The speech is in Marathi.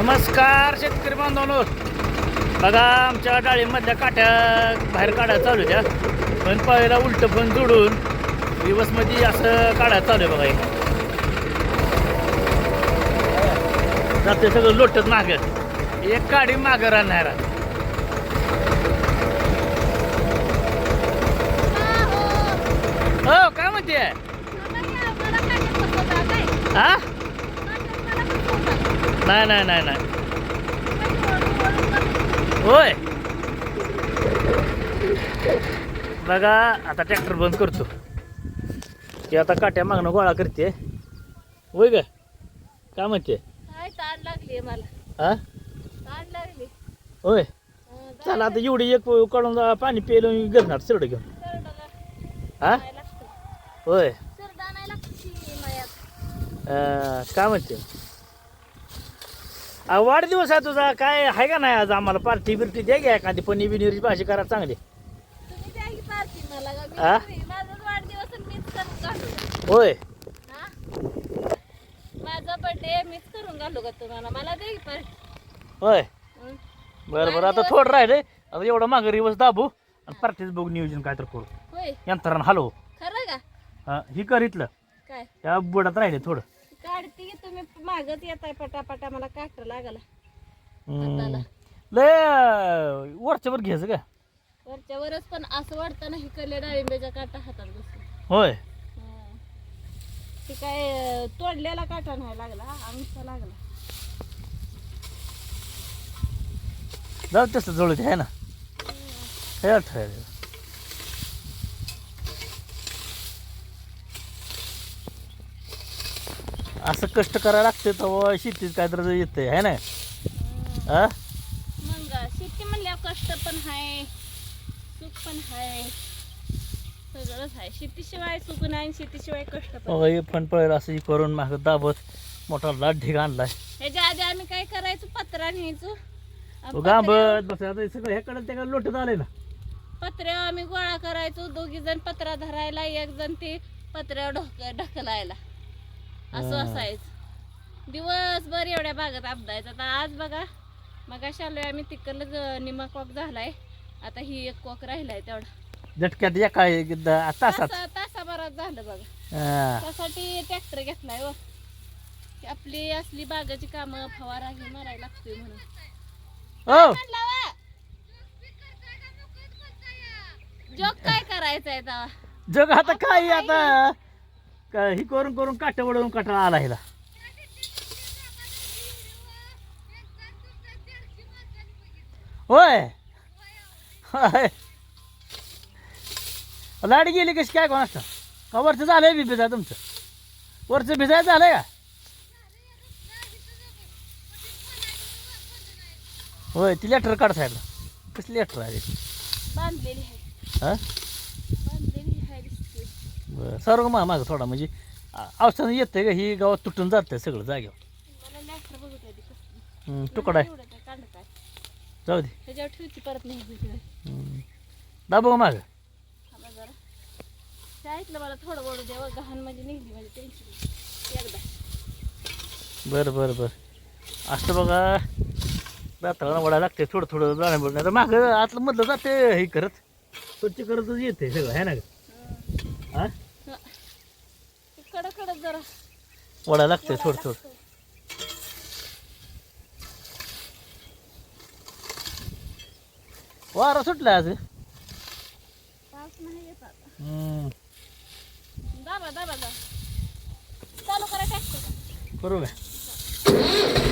नमस्कार शेतकरी बांधवांनो. बघा आमच्या डाळीमधल्या काट्या बाहेर काढायला चालू द्या पण पहिला उलट पण जोडून दिवसमध्ये असं काढायला चालू आहे बघा हे. जाते सगळं लोटत माग. एक काडी माग राहणार हो काय म्हणते? हा. हो. नाही नाही नाही नाही. होय. बघा आता ट्रॅक्टर बंद करतो. की आता काट्या मागणं गोळा करते. होय ग? काय म्हणते? काय ताण लागली मला. हा ताण लागली. होय. चला आता एवढी एक काढून पाणी पिलं घेणार सरड घेऊन. हा. होय. काय म्हणते? वाढदिवस आहे तुझा. काय आहे का नाही आज आम्हाला? पार्टी बिर्टी द्या घ्या एखादी पनीर बिनीरची भाजी करा चांगली. तुम्ही द्या की पार्टी मला का? मी? घरी. माझाच वाढदिवस आणि मीच करून घालू होय. हा? माझा बर्थडे मीच करून घालू का तुम्हाला. मला दे की पार्टी. होय? बरं बरं. आता थोडं राहिले आता एवढं मागं रिवर्स दाबू आणि पार्टीच बघू नियोजन काय तर करू. होय. यंत्रानं हलव खरं का? हा, ही कर इथलं. काय? त्या बुडात राहिले थोडं. काढते की तुम्ही मागत येताय पटापटा मला काट लागला. हाताला. लय वरच्यावर घ्यायचं का वरच्या वरच पण असं वाटतं ना ही कले डाळिंब्याच्या काटा हातात बसून. होय. ते काय तोडलेला काटा नाही लागला आमचा लागला. जाऊ तसं जवळ आहे ना. हे ठरलं असं कष्ट करायला लागते तेव्हा शेतीत काय तर येते आहे ना? हा मग शेती म्हणल्यावर कष्ट पण आहे सुख पण आहे सगळंच आहे शेतीशिवाय सुख नाही शेतीशिवाय कष्ट पण हे पळेल असं हे करून माग दाबत मोठा लाट ढिग आणलाय. ह्याच्या आधी आम्ही काय करायचो? पत्रा न्यायचो. आणि पत्र्या- गांबत बस आता हे सगळं ह्याकडे त्याकडे लोटत आले ना. पत्र्यावर आम्ही गोळा करायचो. दोघी जण पत्रा धरायला एक जण ते पत्र्यावर ढक ढकलायला. असं हा. असायचं. दिवसभर एवढ्या बागेत अपदायचं आता आज बघा मग आलोय आम्ही तिकडलं निमा कॉक झालाय. आता ही एक कॉक राहिलाय तेवढा. झटक्यात द- तासात. तासा तासाभरात झालं बघा. हा. त्यासाठी ट्रॅक्टर घेतलाय व की आपली असली बागाची कामं फवारा हे मारायला लागतोय म्हणून. हो? जोक काय करायचंय जग आता काय आता? ही करून करून काट वडवून कटाळा आला हिला. होय. लाट गेली कशी काय कोण असतं का वरचं झालंय बी भिजा तुमचं? वरचं भिजायचं झालंय का? होय ती लेटर काढ साहेबला. कसली लेटर आहे आहे. हा? आहे बरं सर्व मा मागं थोडा म्हणजे औषध येते का? ही गावात तुटून जाते सगळं जागेवर. मला लॅटर बघू द्या आधी कसली. हम्म, तुकडा आहे. एवढं काय काढलं काय? जाऊ दे. त्याच्यावर ठेवची परत नाही इकडे. हम्म. दाबव माग. थांबा जरा. शाळेतलं मला थोडं बोलू द्यावं गहाण म्हणजे निघली म्हणजे टेन्शन एकदा. बरं बरं बरं. असं बघा रात्राला वडा लागते थोडं थोडं जाणं बोल नाही तर मागं आतलं मधलं जाते हे करत. स्वच्छ करतच येते सगळं आहे ना गं? हा जरा वडा लागते थोडं थोडं. वारा सुटला आज. पाऊस नाही येत आता. हम्म. दाबा दाबा दाबा. चालू करा ट्रॅक्टर बरोबर